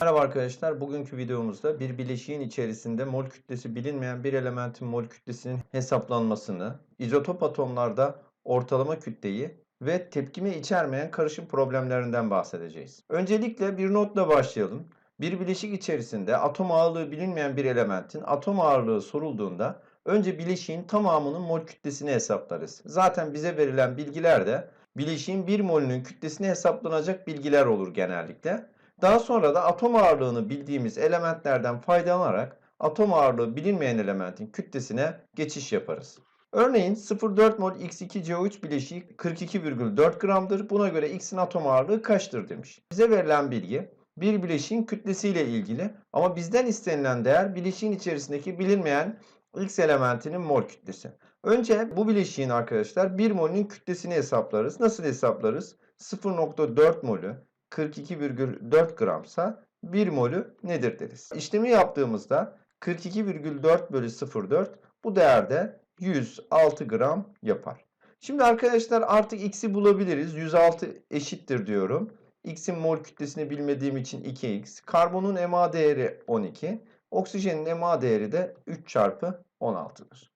Merhaba arkadaşlar. Bugünkü videomuzda bir bileşiğin içerisinde mol kütlesi bilinmeyen bir elementin mol kütlesinin hesaplanmasını, izotop atomlarda ortalama kütleyi ve tepkime içermeyen karışım problemlerinden bahsedeceğiz. Öncelikle bir notla başlayalım. Bir bileşik içerisinde atom ağırlığı bilinmeyen bir elementin atom ağırlığı sorulduğunda önce bileşiğin tamamının mol kütlesini hesaplarız. Zaten bize verilen bilgiler de bileşiğin 1 molünün kütlesini hesaplanacak bilgiler olur genellikle. Daha sonra da atom ağırlığını bildiğimiz elementlerden faydalanarak atom ağırlığı bilinmeyen elementin kütlesine geçiş yaparız. Örneğin 0,4 mol X2CO3 bileşiği 42,4 gramdır. Buna göre X'in atom ağırlığı kaçtır demiş. Bize verilen bilgi bir bileşiğin kütlesiyle ilgili ama bizden istenilen değer bileşiğin içerisindeki bilinmeyen X elementinin mol kütlesi. Önce bu bileşiğin arkadaşlar 1 molünün kütlesini hesaplarız. Nasıl hesaplarız? 0,4 molü 42,4 gramsa 1 molü nedir deriz. İşlemi yaptığımızda 42,4 bölü 0,4 bu değerde 106 gram yapar. Şimdi arkadaşlar artık x'i bulabiliriz. 106 eşittir diyorum. X'in mol kütlesini bilmediğim için 2x. Karbonun MA değeri 12. Oksijenin MA değeri de 3 çarpı 16'dır.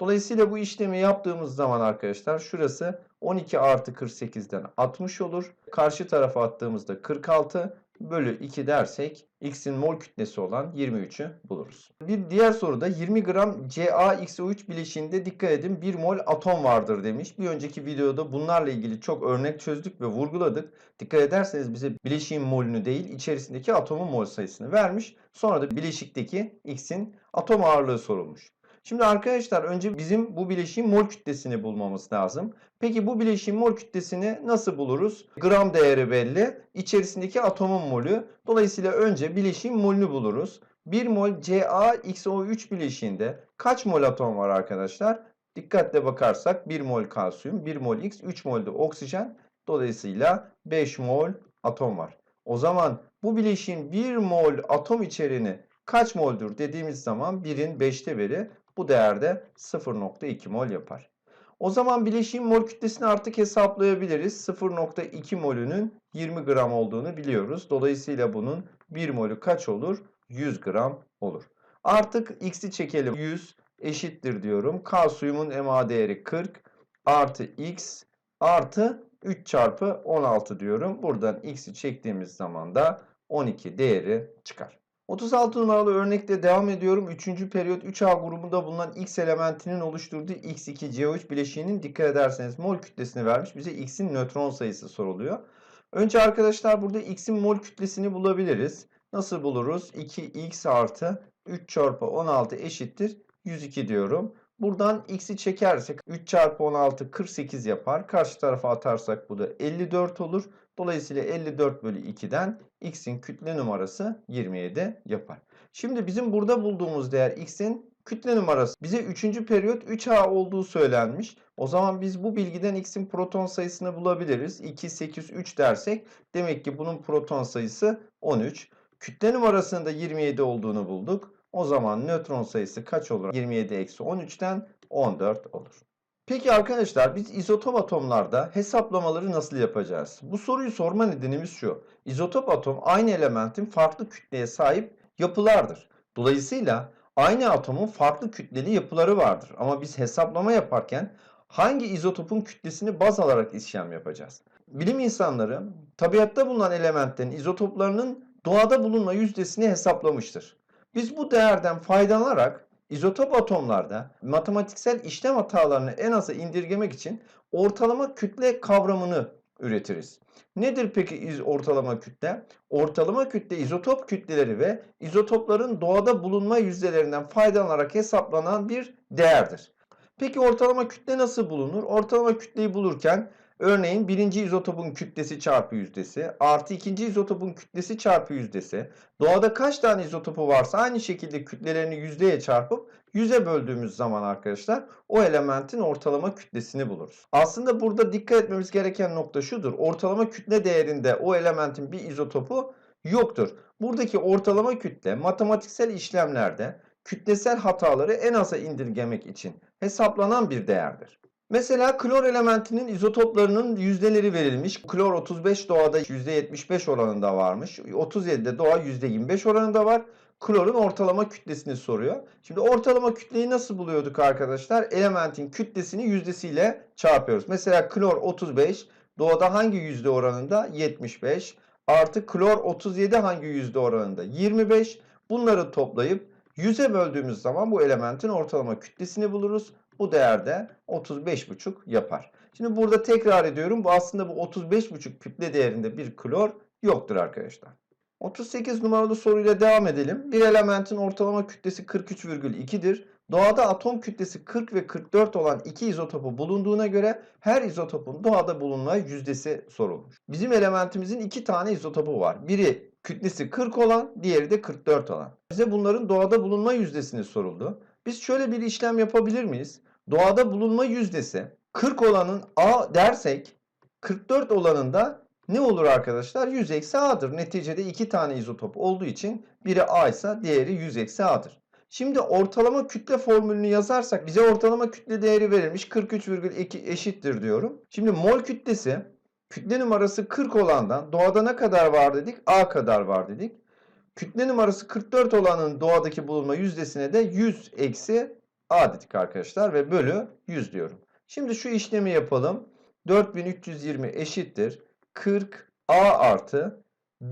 Dolayısıyla bu işlemi yaptığımız zaman arkadaşlar şurası 12 artı 48'den 60 olur. Karşı tarafa attığımızda 46 bölü 2 dersek x'in mol kütlesi olan 23'ü buluruz. Bir diğer soruda 20 gram CaXO3 bileşiğinde dikkat edin 1 mol atom vardır demiş. Bir önceki videoda bunlarla ilgili çok örnek çözdük ve vurguladık. Dikkat ederseniz bize bileşiğin molünü değil içerisindeki atomun mol sayısını vermiş. Sonra da bileşikteki x'in atom ağırlığı sorulmuş. Şimdi arkadaşlar önce bizim bu bileşiğin mol kütlesini bulmamız lazım. Peki bu bileşiğin mol kütlesini nasıl buluruz? Gram değeri belli. İçerisindeki atomun molü. Dolayısıyla önce bileşiğin molünü buluruz. 1 mol CaXO3 bileşiğinde kaç mol atom var arkadaşlar? Dikkatle bakarsak 1 mol kalsiyum, 1 mol X, 3 mol de oksijen. Dolayısıyla 5 mol atom var. O zaman bu bileşiğin 1 mol atom içeriğini kaç moldur dediğimiz zaman 1'in 5'te biri bu değerde 0.2 mol yapar. O zaman bileşiğin mol kütlesini artık hesaplayabiliriz. 0.2 molünün 20 gram olduğunu biliyoruz. Dolayısıyla bunun 1 molü kaç olur? 100 gram olur. Artık x'i çekelim. 100 eşittir diyorum. Kalsiyumun MA değeri 40 artı x artı 3 çarpı 16 diyorum. Buradan x'i çektiğimiz zaman da 12 değeri çıkar. 36 numaralı örnekte devam ediyorum. 3. periyot 3A grubunda bulunan X elementinin oluşturduğu X2CO3 bileşiğinin dikkat ederseniz mol kütlesini vermiş. Bize X'in nötron sayısı soruluyor. Önce arkadaşlar burada X'in mol kütlesini bulabiliriz. Nasıl buluruz? 2X artı 3 çarpı 16 eşittir 102 diyorum. Buradan x'i çekersek 3 çarpı 16 48 yapar. Karşı tarafa atarsak bu da 54 olur. Dolayısıyla 54 bölü 2'den x'in kütle numarası 27 yapar. Şimdi bizim burada bulduğumuz değer x'in kütle numarası. Bize 3. periyot 3a olduğu söylenmiş. O zaman biz bu bilgiden x'in proton sayısını bulabiliriz. 2, 8, 3 dersek demek ki bunun proton sayısı 13. Kütle numarasının da 27 olduğunu bulduk. O zaman nötron sayısı kaç olur? 27 eksi 13'ten 14 olur. Peki arkadaşlar biz izotop atomlarda hesaplamaları nasıl yapacağız? Bu soruyu sorma nedenimiz şu. İzotop atom aynı elementin farklı kütleye sahip yapılardır. Dolayısıyla aynı atomun farklı kütleli yapıları vardır. Ama biz hesaplama yaparken hangi izotopun kütlesini baz alarak işlem yapacağız? Bilim insanları tabiatta bulunan elementlerin izotoplarının doğada bulunma yüzdesini hesaplamıştır. Biz bu değerden faydalanarak izotop atomlarda matematiksel işlem hatalarını en aza indirgemek için ortalama kütle kavramını üretiriz. Nedir peki ortalama kütle? Ortalama kütle izotop kütleleri ve izotopların doğada bulunma yüzdelerinden faydalanarak hesaplanan bir değerdir. Peki ortalama kütle nasıl bulunur? Ortalama kütleyi bulurken Örneğin birinci izotopun kütlesi çarpı yüzdesi artı ikinci izotopun kütlesi çarpı yüzdesi. Doğada kaç tane izotopu varsa aynı şekilde kütlelerini yüzdeye çarpıp yüze böldüğümüz zaman arkadaşlar o elementin ortalama kütlesini buluruz. Aslında burada dikkat etmemiz gereken nokta şudur. Ortalama kütle değerinde o elementin bir izotopu yoktur. Buradaki ortalama kütle matematiksel işlemlerde kütlesel hataları en aza indirgemek için hesaplanan bir değerdir. Mesela klor elementinin izotoplarının yüzdeleri verilmiş. Klor 35 doğada %75 oranında varmış. 37'de doğa %25 oranında var. Klorun ortalama kütlesini soruyor. Şimdi ortalama kütleyi nasıl buluyorduk arkadaşlar? Elementin kütlesini yüzdesiyle çarpıyoruz. Mesela klor 35 doğada hangi yüzde oranında? 75. Artı klor 37 hangi yüzde oranında? 25. Bunları toplayıp 100'e böldüğümüz zaman bu elementin ortalama kütlesini buluruz. Bu değerde 35,5 yapar. Şimdi burada tekrar ediyorum. Bu aslında bu 35,5 kütle değerinde bir klor yoktur arkadaşlar. 38 numaralı soruyla devam edelim. Bir elementin ortalama kütlesi 43,2'dir. Doğada atom kütlesi 40 ve 44 olan iki izotopu bulunduğuna göre her izotopun doğada bulunma yüzdesi sorulmuş. Bizim elementimizin iki tane izotopu var. Biri kütlesi 40 olan, diğeri de 44 olan. Bize bunların doğada bulunma yüzdesini soruldu. Biz şöyle bir işlem yapabilir miyiz? Doğada bulunma yüzdesi 40 olanın A dersek 44 olanın da ne olur arkadaşlar? 100 eksi A'dır. Neticede iki tane izotop olduğu için biri A ise diğeri 100 eksi A'dır. Şimdi ortalama kütle formülünü yazarsak bize ortalama kütle değeri verilmiş 43,2 eşittir diyorum. Şimdi mol kütlesi kütle numarası 40 olandan doğada ne kadar var dedik? A kadar var dedik. Kütle numarası 44 olanın doğadaki bulunma yüzdesine de 100 eksi A dedik arkadaşlar ve bölü 100 diyorum. Şimdi şu işlemi yapalım. 4320 eşittir. 40 A artı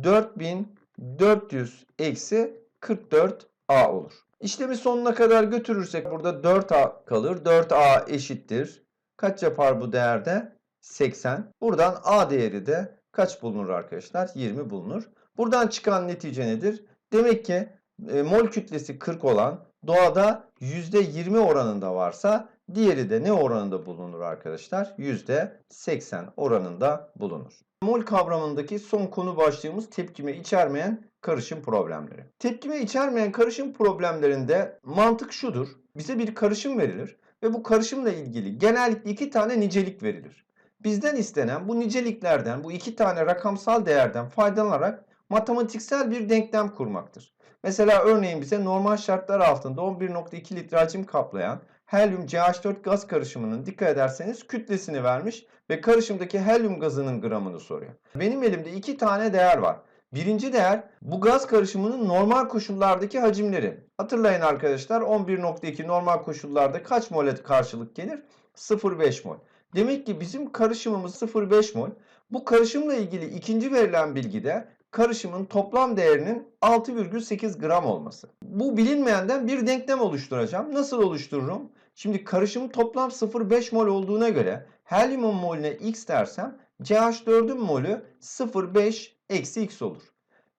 4400 eksi 44 A olur. İşlemi sonuna kadar götürürsek burada 4A kalır. 4A eşittir. Kaç yapar bu değerde? 80. Buradan A değeri de kaç bulunur arkadaşlar? 20 bulunur. Buradan çıkan netice nedir? Demek ki e, mol kütlesi 40 olan doğada %20 oranında varsa diğeri de ne oranında bulunur arkadaşlar? %80 oranında bulunur. Mol kavramındaki son konu başlığımız tepkime içermeyen karışım problemleri. Tepkime içermeyen karışım problemlerinde mantık şudur. Bize bir karışım verilir ve bu karışımla ilgili genellikle iki tane nicelik verilir. Bizden istenen bu niceliklerden, bu iki tane rakamsal değerden faydalanarak matematiksel bir denklem kurmaktır. Mesela örneğin bize normal şartlar altında 11.2 litre hacim kaplayan helyum CH4 gaz karışımının dikkat ederseniz kütlesini vermiş ve karışımdaki helyum gazının gramını soruyor. Benim elimde iki tane değer var. Birinci değer bu gaz karışımının normal koşullardaki hacimleri. Hatırlayın arkadaşlar 11.2 normal koşullarda kaç mole karşılık gelir? 0,5 mol. Demek ki bizim karışımımız 0,5 mol. Bu karışımla ilgili ikinci verilen bilgide karışımın toplam değerinin 6,8 gram olması. Bu bilinmeyenden bir denklem oluşturacağım. Nasıl oluştururum? Şimdi karışım toplam 0,5 mol olduğuna göre helyumun molüne x dersem CH4'ün molü 0,5 eksi x olur.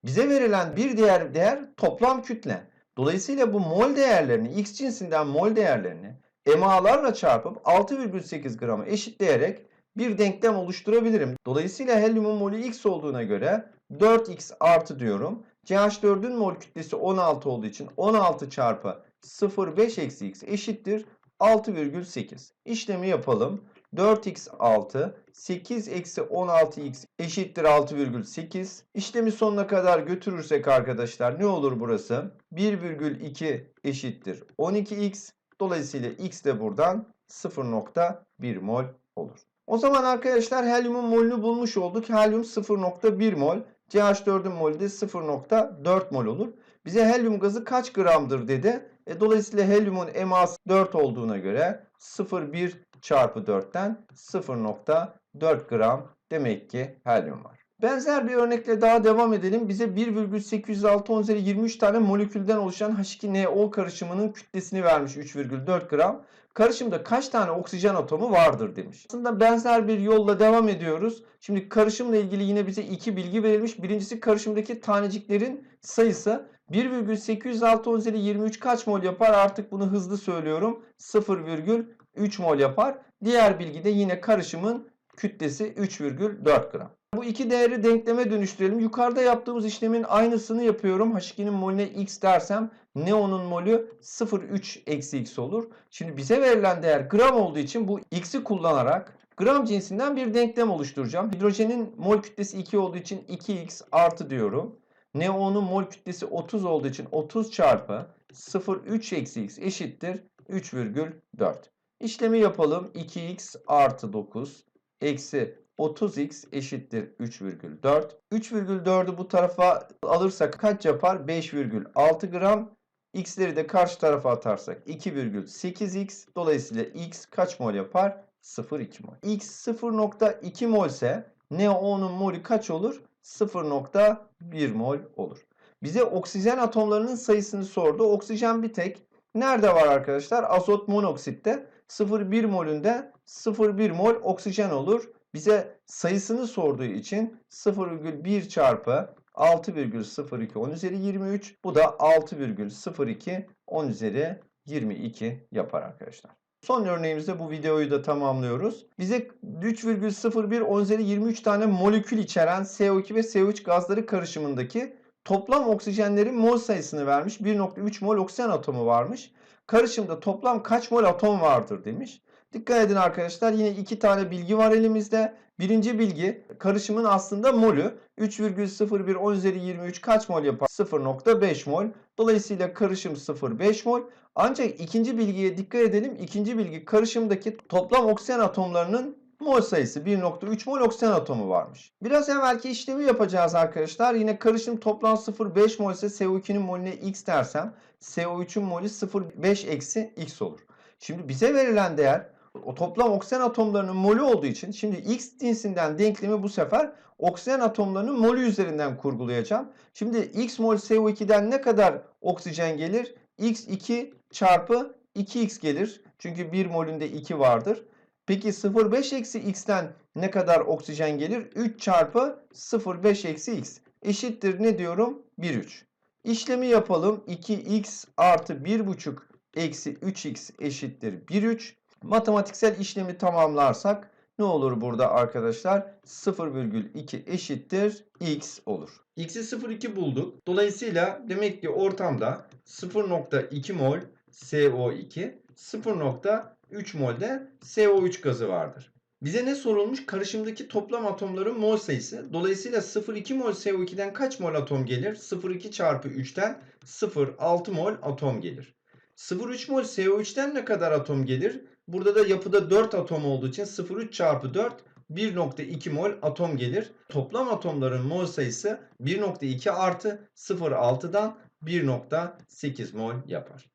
Bize verilen bir diğer değer toplam kütle. Dolayısıyla bu mol değerlerini x cinsinden mol değerlerini emalarla çarpıp 6,8 gramı eşitleyerek bir denklem oluşturabilirim. Dolayısıyla helyumun molü x olduğuna göre 4x artı diyorum. CH4'ün mol kütlesi 16 olduğu için 16 çarpı 0,5 eksi x eşittir 6,8. İşlemi yapalım. 4x 6, 8 eksi 16x eşittir 6,8. İşlemi sonuna kadar götürürsek arkadaşlar ne olur burası? 1,2 eşittir 12x. Dolayısıyla x de buradan 0,1 mol olur. O zaman arkadaşlar helyumun molünü bulmuş olduk. Helyum 0,1 mol. CH4'ün molü de 0,4 mol olur. Bize helyum gazı kaç gramdır dedi. E, dolayısıyla helyumun eması 4 olduğuna göre 0,1 çarpı 4'ten 0,4 gram demek ki helyum var. Benzer bir örnekle daha devam edelim. Bize 1,806 10 üzeri 23 tane molekülden oluşan H2NO karışımının kütlesini vermiş 3,4 gram. Karışımda kaç tane oksijen atomu vardır demiş. Aslında benzer bir yolla devam ediyoruz. Şimdi karışımla ilgili yine bize iki bilgi verilmiş. Birincisi karışımdaki taneciklerin sayısı 1,806 10 üzeri 23 kaç mol yapar? Artık bunu hızlı söylüyorum. 0,3 mol yapar. Diğer bilgi de yine karışımın kütlesi 3,4 gram. Bu iki değeri denkleme dönüştürelim. Yukarıda yaptığımız işlemin aynısını yapıyorum. H2'nin molüne x dersem neonun molü 0,3 eksi x olur. Şimdi bize verilen değer gram olduğu için bu x'i kullanarak gram cinsinden bir denklem oluşturacağım. Hidrojenin mol kütlesi 2 olduğu için 2x artı diyorum. Neonun mol kütlesi 30 olduğu için 30 çarpı 0,3 eksi x eşittir 3,4. İşlemi yapalım. 2x artı 9 eksi 30x eşittir 3,4. 3,4'ü bu tarafa alırsak kaç yapar? 5,6 gram. X'leri de karşı tarafa atarsak 2,8x. Dolayısıyla x kaç mol yapar? 0,2 mol. X 0,2 mol ise NaO'nun molü kaç olur? 0,1 mol olur. Bize oksijen atomlarının sayısını sordu. Oksijen bir tek. Nerede var arkadaşlar? Azot monoksitte 0,1 molünde 0,1 mol oksijen olur. Bize sayısını sorduğu için 0,1 çarpı 6,02 10 üzeri 23. Bu da 6,02 10 üzeri 22 yapar arkadaşlar. Son örneğimizde bu videoyu da tamamlıyoruz. Bize 3,01 10 üzeri 23 tane molekül içeren CO2 ve CO3 gazları karışımındaki toplam oksijenlerin mol sayısını vermiş. 1,3 mol oksijen atomu varmış. Karışımda toplam kaç mol atom vardır demiş. Dikkat edin arkadaşlar yine iki tane bilgi var elimizde. Birinci bilgi karışımın aslında molü 3,01 10 üzeri 23 kaç mol yapar? 0,5 mol. Dolayısıyla karışım 0,5 mol. Ancak ikinci bilgiye dikkat edelim. İkinci bilgi karışımdaki toplam oksijen atomlarının mol sayısı 1,3 mol oksijen atomu varmış. Biraz evvelki işlemi yapacağız arkadaşlar. Yine karışım toplam 0,5 mol ise CO2'nin molüne x dersem CO3'ün molü 0,5 eksi x olur. Şimdi bize verilen değer o toplam oksijen atomlarının molü olduğu için şimdi x cinsinden denklemi bu sefer oksijen atomlarının molü üzerinden kurgulayacağım. Şimdi x mol CO2'den ne kadar oksijen gelir? x2 çarpı 2x gelir. Çünkü 1 molünde 2 vardır. Peki 0,5 eksi x'ten ne kadar oksijen gelir? 3 çarpı 0,5 eksi x eşittir ne diyorum? 1,3. İşlemi yapalım. 2x artı 1,5 eksi 3x eşittir 1,3. Matematiksel işlemi tamamlarsak ne olur burada arkadaşlar? 0,2 eşittir x olur. X'i 0,2 bulduk. Dolayısıyla demek ki ortamda 0,2 mol CO2, 0,3 mol de CO3 gazı vardır. Bize ne sorulmuş? Karışımdaki toplam atomların mol sayısı. Dolayısıyla 0,2 mol CO2'den kaç mol atom gelir? 0,2 çarpı 3'ten 0,6 mol atom gelir. 0,3 mol CO3'ten ne kadar atom gelir? Burada da yapıda 4 atom olduğu için 0,3 çarpı 4 1,2 mol atom gelir. Toplam atomların mol sayısı 1,2 artı 0,6'dan 1,8 mol yapar.